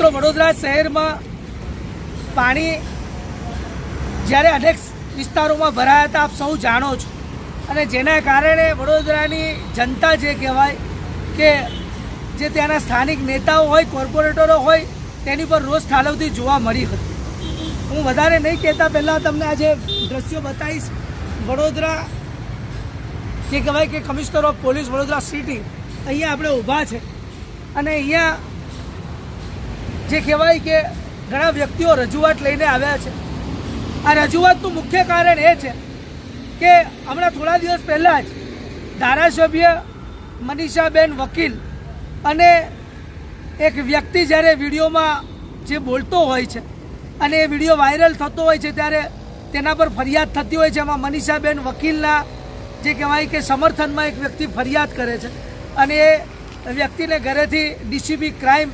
મિત્રો, વડોદરા શહેરમાં પાણી જ્યારે અનેક વિસ્તારોમાં ભરાયા હતા, આપ સૌ જાણો છો. અને જેના કારણે વડોદરાની જનતા જે કહેવાય કે જે ત્યાંના સ્થાનિક નેતાઓ હોય, કોર્પોરેટરો હોય, તેની પર રોષ ઠાલવતી જોવા મળી હતી. હું વધારે નહીં કહેતા પહેલાં તમને આજે દ્રશ્યો બતાવીશ. વડોદરા જે કહેવાય કે commissioner of police Vadodara city, અહીંયા આપણે ઊભા છે. અને અહીંયા જે કહેવાય કે ઘણા વ્યક્તિઓ રજૂઆત લઈને આવ્યા છે. આ રજૂઆતનું મુખ્ય કારણ એ છે કે હમણાં થોડા દિવસ પહેલાં જ ધારાસભ્ય મનીષાબેન વકીલ અને એક વ્યક્તિ જ્યારે વિડીયોમાં જે બોલતો હોય છે અને એ વીડિયો વાયરલ થતો હોય છે ત્યારે તેના પર ફરિયાદ થતી હોય છે. એમાં મનીષાબેન વકીલના જે કહેવાય કે સમર્થનમાં એક વ્યક્તિ ફરિયાદ કરે છે અને એ વ્યક્તિને ઘરેથી ડીસીબી ક્રાઇમ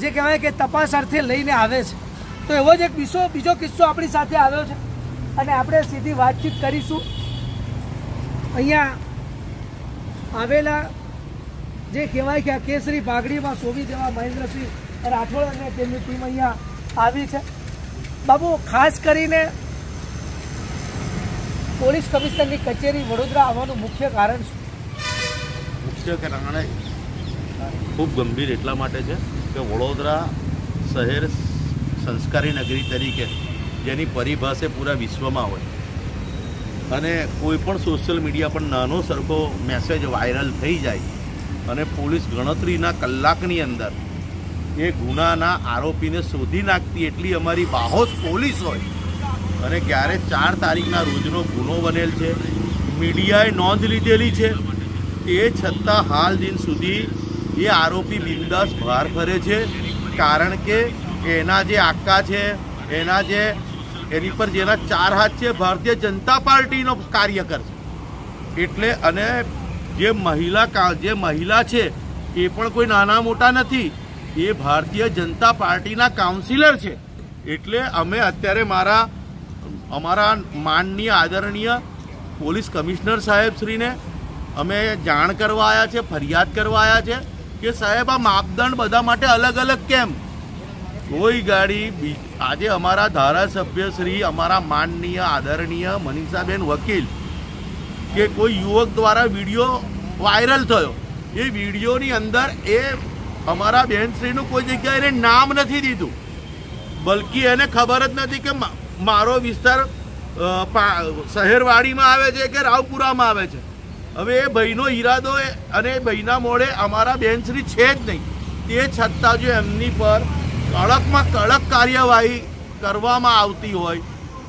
જે કહેવાય કે તપાસ અર્થે લઈને આવે છે. તો એવો જ એક બીજો બીજો કિસ્સો આપણી સાથે આવ્યો છે. અને આપણે સીધી વાતચીત કરીશું. અહીંયા આવેલા જે કહેવાય કે આ કેસરી પાઘડીમાં શોભી જેવા મહેન્દ્રસિંહ રાઠોડ અને તેમની ટીમ અહીંયા આવી છે. બાબુ, ખાસ કરીને પોલીસ કમિશનરની કચેરી વડોદરા આવવાનું મુખ્ય કારણ શું? મુખ્ય કારણ ખૂબ ગંભીર એટલા માટે છે કે વડોદરા શહેર સંસ્કારી નગરી તરીકે જેની પરિભાષે પૂરા વિશ્વમાં હોય. અને કોઈ પણ સોશિયલ મીડિયા પર નાનો સરખો મેસેજ વાયરલ થઈ જાય અને પોલીસ ગણતરીના કલાકની અંદર એ ગુનાના આરોપીને શોધી નાખતી એટલી અમારી બાહોશ પોલીસ હોય. અને ક્યારે ચાર તારીખના રોજનો ગુનો બનેલ છે, મીડિયાએ નોંધ લીધેલી છે, એ છતાં હાલ દિન સુધી એ આરોપી બિંદાસ બહાર ફરે છે, કારણ કે એના જે આકા છે, એના જે, એની પર જેના ચાર હાથ છે, ભારતીય જનતા પાર્ટીનો કાર્યકર છે. એટલે અને જે મહિલા જે મહિલા છે, એ પણ કોઈ નાના મોટા નથી, એ ભારતીય જનતા પાર્ટીના કાઉન્સિલર છે. એટલે અમે અત્યારે મારા, અમારા માનનીય આદરણીય પોલીસ કમિશનર સાહેબશ્રીને અમે જાણ કરવા આવ્યા છે, ફરિયાદ કરવા આવ્યા છે કે સાહેબ, આ માપદંડ બધા માટે અલગ અલગ કેમ? કોઈ ગાડી આજે અમારા ધારાસભ્ય શ્રી, અમારા માનનીય, આદરણીય મનીષાબેન વકીલ કે કોઈ યુવક દ્વારા વીડિયો વાયરલ થયો. એ વિડીયોની અંદર એ અમારા બહેનશ્રીનું કોઈ જગ્યાએ એને નામ નથી દીધું. બલકી એને ખબર જ નથી કે મારો વિસ્તાર શહેરવાડીમાં આવે છે કે રાવપુરામાં આવે છે. હવે એ ભાઈનો ઈરાદો અને એ ભાઈના મોડે અમારા બેનશ્રી છે જ નહીં. તે છતાં જો એમની પર કડકમાં કડક કાર્યવાહી કરવામાં આવતી હોય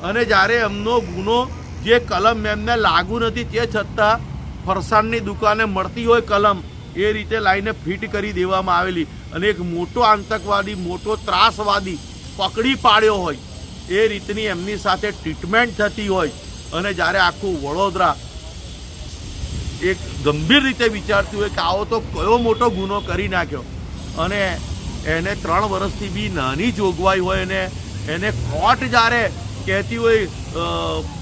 અને જ્યારે એમનો ગુનો જે કલમ એમને લાગુ નથી તે છતાં ફરસાણની દુકાને મળતી હોય કલમ, એ રીતે લાઈને ફિટ કરી દેવામાં આવેલી અને એક મોટો આતંકવાદી, મોટો ત્રાસવાદી પકડી પાડ્યો હોય, એ રીતની એમની સાથે ટ્રીટમેન્ટ થતી હોય અને જ્યારે આખું વડોદરા એક ગંભીર રીતે વિચારતી હોય કે આવો તો કયો મોટો ગુનો કરી નાખ્યો. અને એને ત્રણ વર્ષથી બી નાની જોગવાઈ હોય અને એને કોર્ટ જ્યારે કહેતી હોય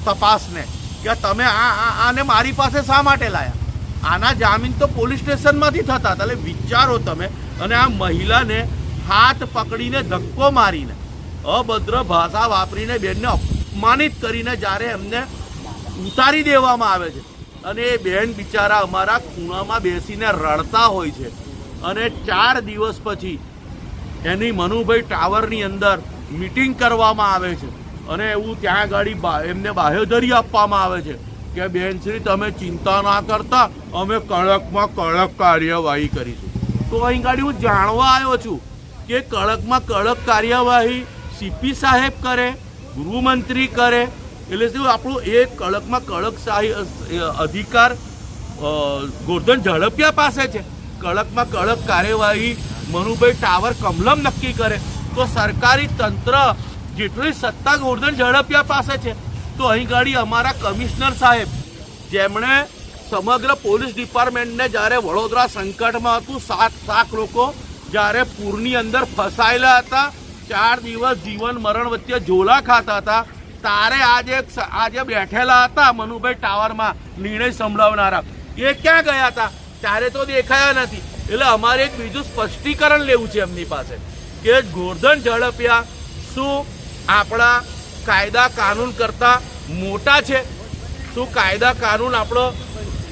તપાસને, કે તમે આ આને મારી પાસે શા માટે લાયા? આના જામીન તો પોલીસ સ્ટેશનમાંથી થતા એટલે વિચારો તમે. અને આ મહિલાને હાથ પકડીને ધક્કો મારીને, અભદ્ર ભાષા વાપરીને બેનને અપમાનિત કરીને જ્યારે એમને ઉતારી દેવામાં આવે છે. અને એ બહેન બિચારા અમારા ખૂણામાં બેસીને રડતા હોય છે. અને ચાર દિવસ પછી એની મનુભાઈ ટાવરની અંદર મીટિંગ કરવામાં આવે છે. અને એવું ત્યાં આગળ એમને બાહેધરી આપવામાં આવે છે કે, બેન શ્રી, તમે ચિંતા ના કરતા, અમે કડકમાં કડક કાર્યવાહી કરીશું. તો અહીં ગાડી હું જાણવા આવ્યો છું કે કડકમાં કડક કાર્યવાહી સીપી સાહેબ કરે, ગૃહમંત્રી કરે એટલે શું, આપણું એ કડકમાં કડક શાહી અધિકાર ગોરધન ઝડપિયા પાસે છે. કડકમાં કડક કાર્યવાહી મનુભાઈ ટાવર કમલમ નક્કી કરે. તો સરકારી તંત્ર જેટલી સત્તા ગોરધન ઝડપિયા પાસે છે, તો અહીં ગાડી અમારા કમિશનર સાહેબ, જેમણે સમગ્ર પોલીસ ડિપાર્ટમેન્ટને જ્યારે વડોદરા સંકટમાં હતું, સાત લાખ લોકો જ્યારે પૂરની અંદર ફસાયેલા હતા, ચાર દિવસ જીવન મરણ વચ્ચે ઝોલા ખાતા હતા તારે આજે આજે બેઠેલા હતા મનુભાઈ ટાવરમાં, નિર્ણય સંભળાવનારા. એ ક્યાં ગયા હતા? ત્યારે તો દેખાયા નથી. એટલે અમારે એક બીજું સ્પષ્ટીકરણ લેવું છે એમની પાસે. કે ગોરધન ઝડપિયા શું આપણા કાયદા કાનૂન કરતાં મોટા છે? શું કાયદા કાનૂન આપણો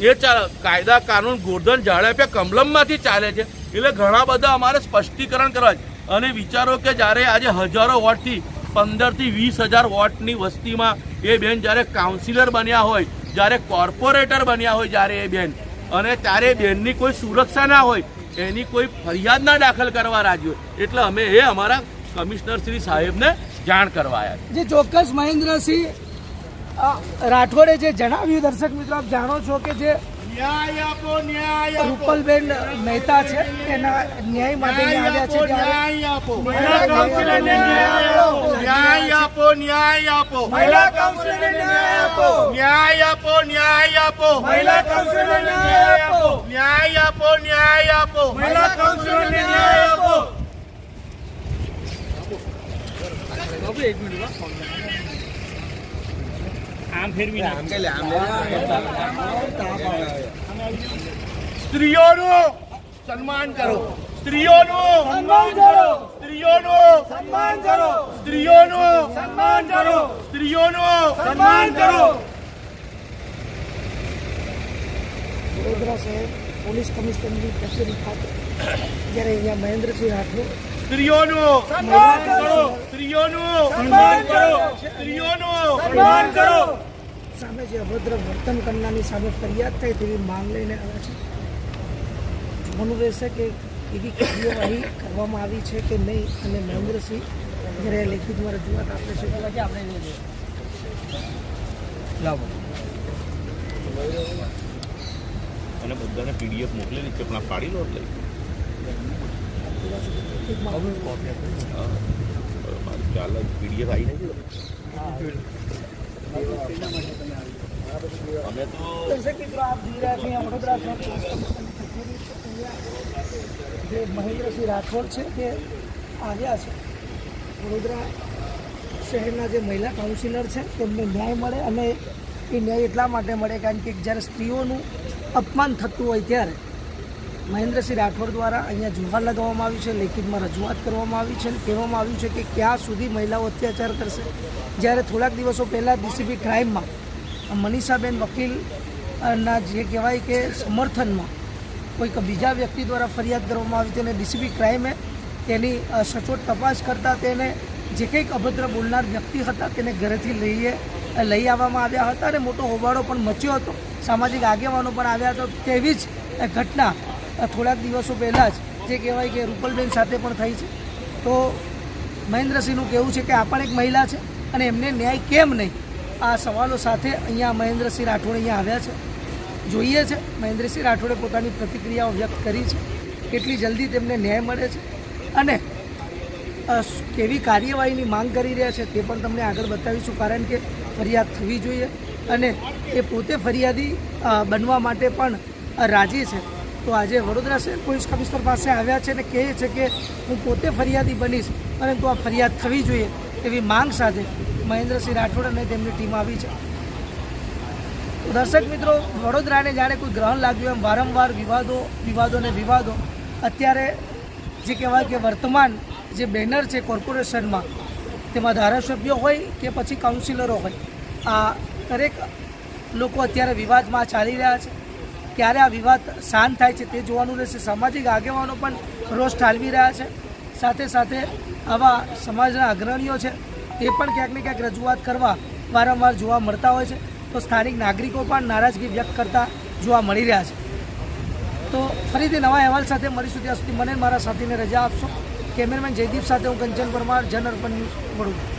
એ કાયદા કાનૂન ગોરધન ઝાડપિયા કમલમમાંથી ચાલે છે? એટલે ઘણા બધા અમારે સ્પષ્ટીકરણ કરવા અને વિચારો કે જ્યારે આજે હજારો વોટથી પંદરથી વીસ હજાર વોટની વસ્તીમાં એ બેન જ્યારે કાઉન્સિલર બન્યા હોય, જ્યારે કોર્પોરેટર બન્યા હોય જ્યારે એ બેન. અને ત્યારે બેનની કોઈ સુરક્ષા ના હોય, એની કોઈ ફરિયાદ ના દાખલ કરવા રાજી હોય. એટલે અમે એ અમારા કમિશનર શ્રી સાહેબને જાણ કરવા જે ચોક્કસ મહેન્દ્રસિંહ રાઠોડે જે જણાવ્યું, દર્શક મિત્રો, આપ જાણો છો કે જે રૂપલબેન મહેતા છે. એના ન્યાય માટે આવ્યા છે ન્યાય આપો મહિલા કાઉન્સિલરને ન્યાય આપો. ન્યાય આપો ન્યાય આપો. મહિલા કાઉન્સિલરને ન્યાય આપો. ન્યાય આપો ન્યાય આપો. મહિલા કાઉન્સિલરને ન્યાય આપો. ન્યાય આપો ન્યાય આપો. મહિલા કાઉન્સિલરને ન્યાય આપો. સ્ત્રીઓનું સન્માન કરો. સ્ત્રીઓનું સન્માન કરો. સ્ત્રીઓનું સન્માન કરો. સ્ત્રીઓનું સન્માન કરો. સ્ત્રીઓનું સન્માન કરો. વડોદરા શહેર પોલીસ કમિશનરની કચેરી ખાતે જ્યારે અહીંયા મહેન્દ્રસિંહ રાઠોડ સ્ત્રીઓનું સન્માન કરો. સ્ત્રીઓનું સન્માન કરો. સ્ત્રીઓનું સન્માન કરો. સામે જે અભદ્ર વર્તન કરનારની સામે ફરિયાદ થઈ તેવી માંગ લઈને આવ્યા છે. જોવાનું રહેશે કે એવી કાર્યવાહી કરવામાં આવી છે કે નહીં? અને મહેન્દ્રસિંહ જ્યારે લેખિતમાં રજૂઆત આપે છે આપણે લાવો. અને બધાને પીડીએફ મોકલેલી છે પણ આ પાડી લો એટલે. ચાલ પીડીએફ આવી નથી અમે તો દર્શક મિત્રો આપ જોઈ રહ્યા છો અહીંયા વડોદરા શહેર પોલીસ કમિશનરની કચેરી છે. અહીંયા જે મહેન્દ્રસિંહ રાઠોડ છે તે આવ્યા છે. વડોદરા શહેરના જે મહિલા કાઉન્સિલર છે, તેમને ન્યાય મળે અને એ ન્યાય એટલા માટે મળે કારણ કે જ્યારે સ્ત્રીઓનું અપમાન થતું હોય ત્યારે મહેન્દ્રસિંહ રાઠોડ દ્વારા અહીંયા જુહાર લગાવવામાં આવ્યું છે, લેખિતમાં રજૂઆત કરવામાં આવી છે અને કહેવામાં આવ્યું છે કે ક્યાં સુધી મહિલાઓ અત્યાચાર કરશે. જ્યારે થોડાક દિવસો પહેલાં ડીસીપી ક્રાઇમમાં મનીષાબેન વકીલના જે કહેવાય કે સમર્થનમાં કોઈક બીજા વ્યક્તિ દ્વારા ફરિયાદ કરવામાં આવી હતી અને ડીસીપી ક્રાઇમે તેની સચોટ તપાસ કરતાં તેને જે કંઈક અભદ્ર બોલનાર વ્યક્તિ હતા તેને ઘરેથી લઈએ લઈ આવવામાં આવ્યા હતા અને મોટો હોબાળો પણ મચ્યો હતો. સામાજિક આગેવાનો પણ આવ્યા હતા. તેવી જ ઘટના થોડાક દિવસો પહેલાં જ જે કહેવાય કે રૂપલબેન સાથે પણ થઈ છે. તો મહેન્દ્રસિંહનું કહેવું છે કે આ પણ એક મહિલા છે અને એમને ન્યાય કેમ નહીં? આ સવાલો સાથે અહીંયા મહેન્દ્રસિંહ રાઠોડ અહીંયા આવ્યા છે. જોઈએ છે. મહેન્દ્રસિંહ રાઠોડે પોતાની પ્રતિક્રિયાઓ વ્યક્ત કરી છે. કેટલી જલ્દી તેમને ન્યાય મળે છે અને કેવી કાર્યવાહીની માંગ કરી રહ્યા છે તે પણ તમને આગળ બતાવીશું. કારણ કે ફરિયાદ થવી જોઈએ અને એ પોતે ફરિયાદી બનવા માટે પણ રાજી છે. તો આજે વડોદરા શહેર પોલીસ કમિશનર પાસે આવ્યા છે અને કહે છે કે હું પોતે ફરિયાદી બનીશ, પરંતુ આ ફરિયાદ થવી જોઈએ એવી માંગ સાથે મહેન્દ્રસિંહ રાઠોડ અને તેમની ટીમ આવી છે. દર્શક મિત્રો, વડોદરાને જાણે કોઈ ગ્રહણ લાગ્યું એમ વારંવાર વિવાદો વિવાદો ને વિવાદો. અત્યારે જે કહેવાય કે વર્તમાન જે બેનર છે કોર્પોરેશનમાં, તેમાં ધારાસભ્યો હોય કે પછી કાઉન્સિલરો હોય, આ દરેક લોકો અત્યારે વિવાદમાં ચાલી રહ્યા છે. ક્યારે આ વિવાદ શાંત થાય છે તે જોવાનું રહેશે. સામાજિક આગેવાનો પણ રોષ ઠાલવી રહ્યા છે. સાથે સાથે આવા સમાજના અગ્રણીઓ છે તે પણ ક્યાંક ને ક્યાંક રજૂઆત કરવા વારંવાર જોવા મળતા હોય છે. તો સ્થાનિક નાગરિકો પણ નારાજગી વ્યક્ત કરતા જોવા મળી રહ્યા છે. તો ફરીથી નવા અહેવાલ સાથે મળીશું. ત્યાં સુધી મને મારા સાથીને રજા આપશો. કેમેરામેન જયદીપ સાથે હું કંચન પરમાર, જન અર્પણ ન્યૂઝ વડોદરા.